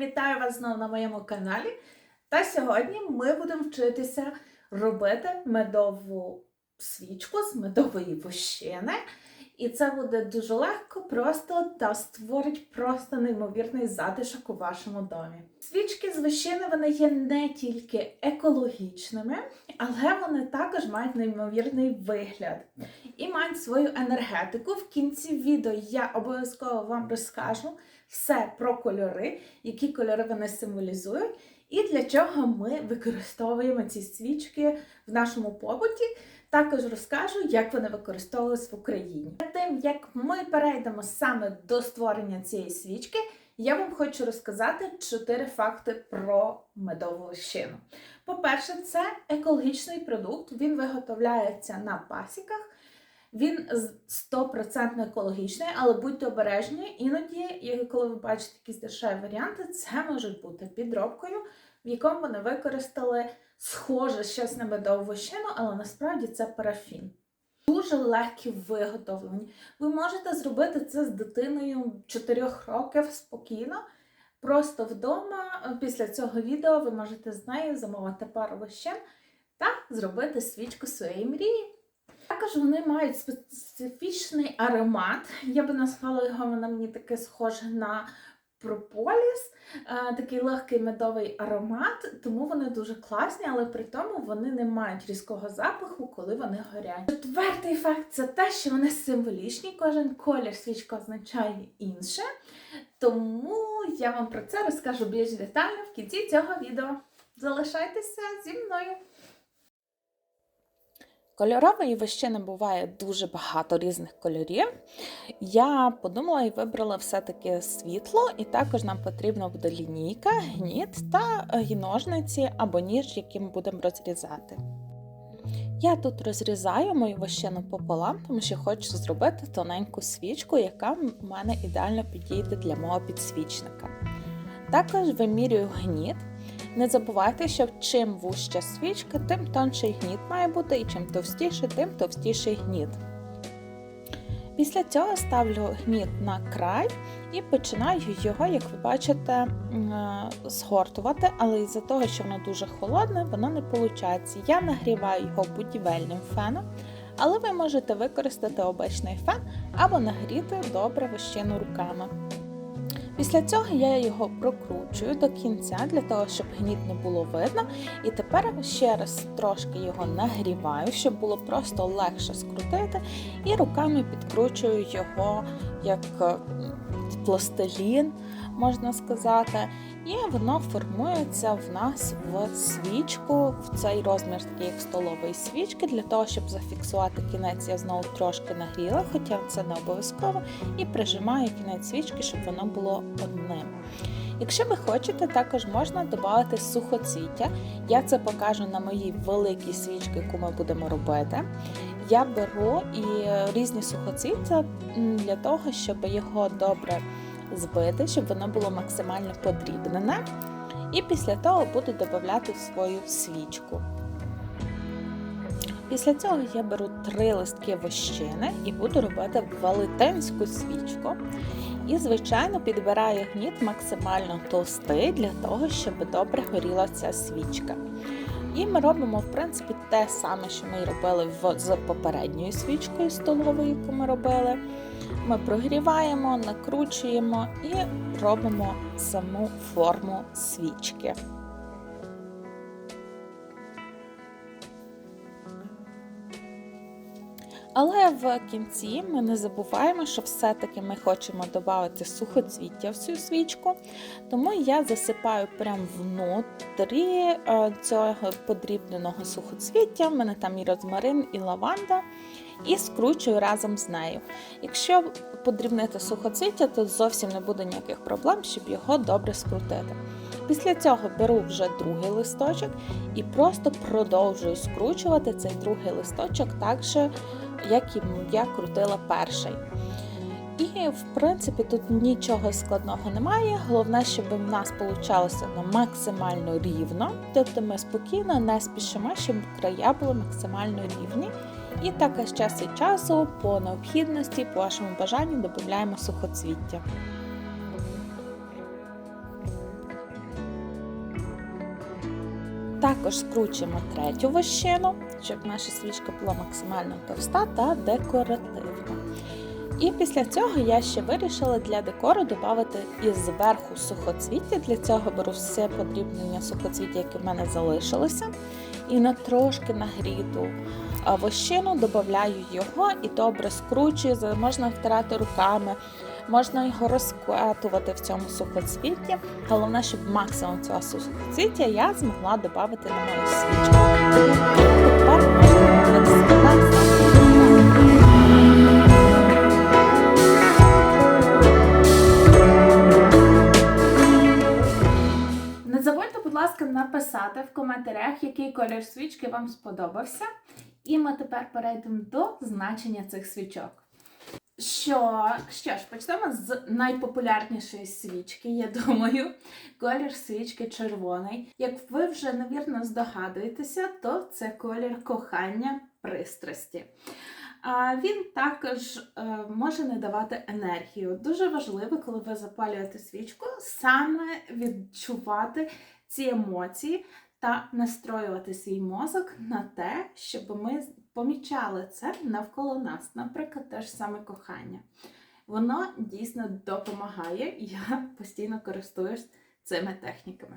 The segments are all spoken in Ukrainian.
Вітаю вас знову на моєму каналі. Та сьогодні ми будемо вчитися робити медову свічку з медової вощини. І це буде дуже легко, просто та створить просто неймовірний затишок у вашому домі. Свічки з вощини вони є не тільки екологічними, але вони також мають неймовірний вигляд і мають свою енергетику. В кінці відео я обов'язково вам розкажу все про кольори, які кольори вони символізують, і для чого ми використовуємо ці свічки в нашому побуті. Також розкажу, як вони використовувалися в Україні. Перед тим як ми перейдемо саме до створення цієї свічки, я вам хочу розказати чотири факти про медову лощину. По-перше, це екологічний продукт, він виготовляється на пасіках. Він 100% екологічний, але будьте обережні. Іноді, коли ви бачите якісь дешеві варіанти, це можуть бути підробкою, в якому вони використали схоже щось на медову вощину, але насправді це парафін. Дуже легкі в виготовленні. Ви можете зробити це з дитиною 4 років спокійно. Просто вдома, після цього відео, ви можете з нею замовити пару вощин та зробити свічку своєї мрії. Також вони мають специфічний аромат. Я би назвала його, вона мені таке схоже на прополіс, е, такий легкий медовий аромат, тому вони дуже класні, але при тому вони не мають різкого запаху, коли вони горять. Четвертий факт це те, що вони символічні. Кожен колір свічка означає інше. Тому я вам про це розкажу більш детально в кінці цього відео. Залишайтеся зі мною. Кольорової вощини буває дуже багато різних кольорів. Я подумала і вибрала все-таки світло, і також нам потрібна буде лінійка, гніт та е, ножниці або ніж, яким будемо розрізати. Я тут розрізаю мою вощину пополам, тому що хочу зробити тоненьку свічку, яка в мене ідеально підійде для мого підсвічника. Також вимірюю гніт. Не забувайте, що чим вужча свічка, тим тонший гніт має бути, і чим товстіше, тим товстіший гніт. Після цього ставлю гніт на край і починаю його, як ви бачите, е, згортувати, але із-за того, що воно дуже холодне, воно не виходить. Я нагріваю його будівельним феном, але ви можете використати обичний фен або нагріти добре вощину руками. Після цього я його прокручую до кінця, для того, щоб гніт не було видно. І тепер ще раз трошки його нагріваю, щоб було просто легше скрутити, і руками підкручую його як е, пластилін, можна сказати. І воно формується в нас в свічку, в цей розмір такий як столової свічки. Для того, щоб зафіксувати кінець, я знову трошки нагріла, хоча це не обов'язково, і прижимаю кінець свічки, щоб воно було одним. Якщо ви хочете, також можна додати сухоцвіття. Я це покажу на моїй великій свічці, яку ми будемо робити. Я беру і різні сухоцвіття для того, щоб його добре збити, щоб воно було максимально подрібнене. І після того буду додати в свою свічку. Після цього я беру три листки вощини і буду робити велетенську свічку. І, звичайно, підбираю гніт максимально товстий для того, щоб добре горіла ця свічка. І ми робимо, в принципі, те саме, що ми й робили в, з попередньою свічкою столовою, яку ми робили. Ми прогріваємо, накручуємо і робимо саму форму свічки. Але в кінці ми не забуваємо, що все-таки ми хочемо додати сухоцвіття в цю свічку, тому я засипаю прямо внутрі е, цього подрібненого сухоцвіття. У мене там і розмарин, і лаванда, і скручую разом з нею. Якщо подрібнити сухоцвіття, то зовсім не буде ніяких проблем, щоб його добре скрутити. Після цього беру вже другий листочок і просто продовжую скручувати цей другий листочок так же, як і я крутила перший. І, в принципі, тут нічого складного немає. Головне, щоб в нас вийшло максимально рівно. Тобто ми спокійно не спішимо, щоб края були максимально рівні. І також з часу від часу, по необхідності, по вашому бажанню, додаємо сухоцвіття. Також скручуємо третю вощину, щоб наша свічка була максимально товста та декоративна. І після цього я ще вирішила для декору додати із зверху сухоцвіття. Для цього беру все подрібнення сухоцвіття, яке в мене залишилося, і на трошки нагріту вощину додаю його і добре скручую. Можна втирати руками, можна його розкатувати в цьому сухоцвітті. Головне, щоб максимум цього сухоцвіття я змогла додати на мою свічку. Тепер можна. Написати в коментарях, який колір свічки вам сподобався. І ми тепер перейдемо до значення цих свічок. Що, що ж, почнемо з найпопулярнішої свічки, я думаю. Колір свічки червоний. Як ви вже, навірно, здогадуєтеся, то це колір кохання пристрасті. А він також е, може не давати енергію. Дуже важливо, коли ви запалюєте свічку, саме відчувати ці емоції та настроювати свій мозок на те, щоб ми помічали це навколо нас, наприклад, те ж саме кохання. Воно дійсно допомагає, і я постійно користуюсь цими техніками.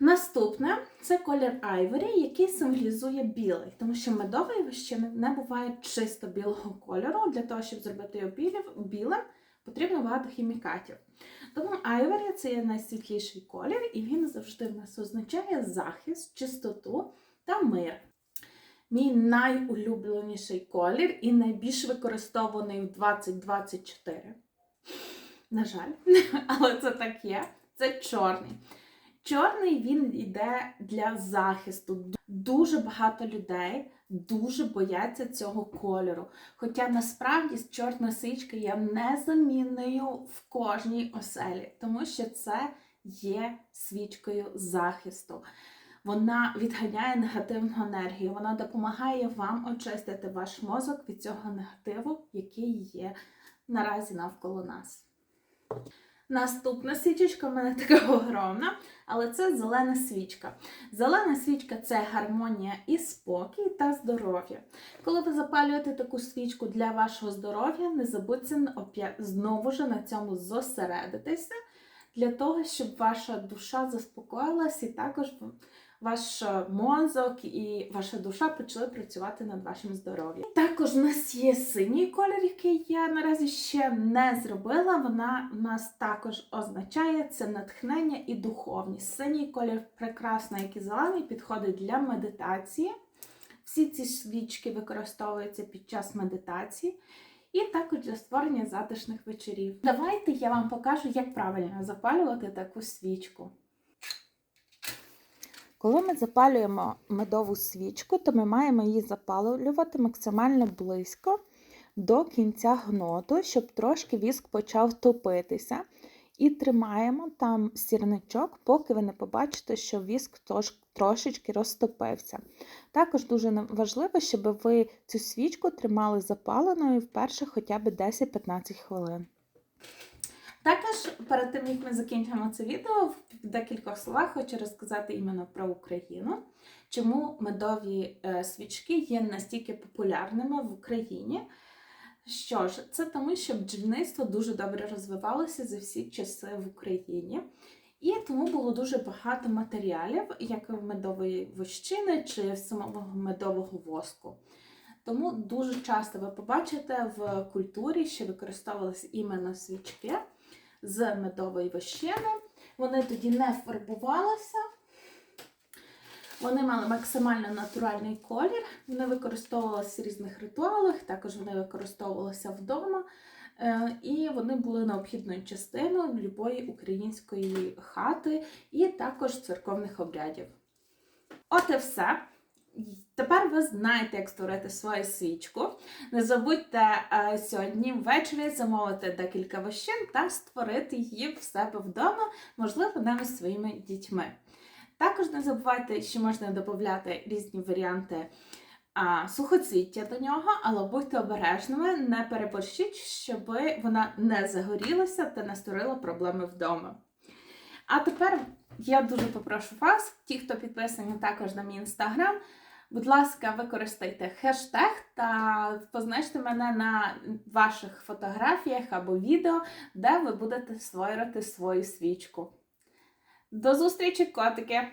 Наступне це колір Айворі, який символізує білий, тому що медовий вощини не буває чисто білого кольору. Для того, щоб зробити його білим, потрібно багато хімікатів. Тому Айворі це є найсвітліший колір, і він завжди в нас означає захист, чистоту та мир. Мій найулюбленіший колір і найбільш використований в 2024. На жаль, але це так є. Це чорний. Чорний він йде для захисту. Дуже багато людей дуже бояться цього кольору. Хоча насправді чорна свічка є незамінною в кожній оселі, тому що це є свічкою захисту. Вона відганяє негативну енергію, вона допомагає вам очистити ваш мозок від цього негативу, який є наразі навколо нас. Наступна свічечка в мене така огромна, але це зелена свічка. Зелена свічка це гармонія і спокій та здоров'я. Коли ви запалюєте таку свічку для вашого здоров'я, не забудьте знову ж на цьому зосередитися, для того, щоб ваша душа заспокоїлась і також ваш е, мозок і ваша душа почали працювати над вашим здоров'ям. Також у нас є синій колір, який я наразі ще не зробила. Вона у нас також означає це натхнення і духовність. Синій колір прекрасно, як і зелений, підходить для медитації. Всі ці свічки використовуються під час медитації. І також для створення затишних вечорів. Давайте я вам покажу, як правильно запалювати таку свічку. Коли ми запалюємо медову свічку, то ми маємо її запалювати максимально близько до кінця гноту, щоб трошки віск почав топитися. І тримаємо там сірничок, поки ви не побачите, що віск трошечки розтопився. Також дуже важливо, щоб ви цю свічку тримали запаленою вперше хоча б 10-15 хвилин. Також перед тим, як ми закінчимо це відео, в декількох словах хочу розказати іменно про Україну, чому медові е, свічки є настільки популярними в Україні. Що ж, це тому, що бджільництво дуже добре розвивалося за всі часи в Україні. І тому було дуже багато матеріалів, як медової вощини чи самого медового воску. Тому дуже часто ви побачите в культурі, що використовувалися іменно свічки з медової вощини. Вони тоді не фарбувалися. Вони мали максимально натуральний колір. Вони використовувалися в різних ритуалах, також вони використовувалися вдома. Е, І вони були необхідною частиною любої української хати і також церковних обрядів. От і все. Тепер ви знаєте, як створити свою свічку. Не забудьте е, сьогодні ввечері замовити декілька вощин та створити її в себе вдома, можливо, навіть своїми дітьми. Також не забувайте, що можна додати різні варіанти а, сухоцвіття до нього, але будьте обережними, не переборщіть, щоб вона не загорілася та не створила проблеми вдома. А тепер я дуже попрошу вас, ті, хто підписані також на мій інстаграм, будь ласка, використайте хештег та позначте мене на ваших фотографіях або відео, де ви будете створювати свою свічку. До зустрічі, котики!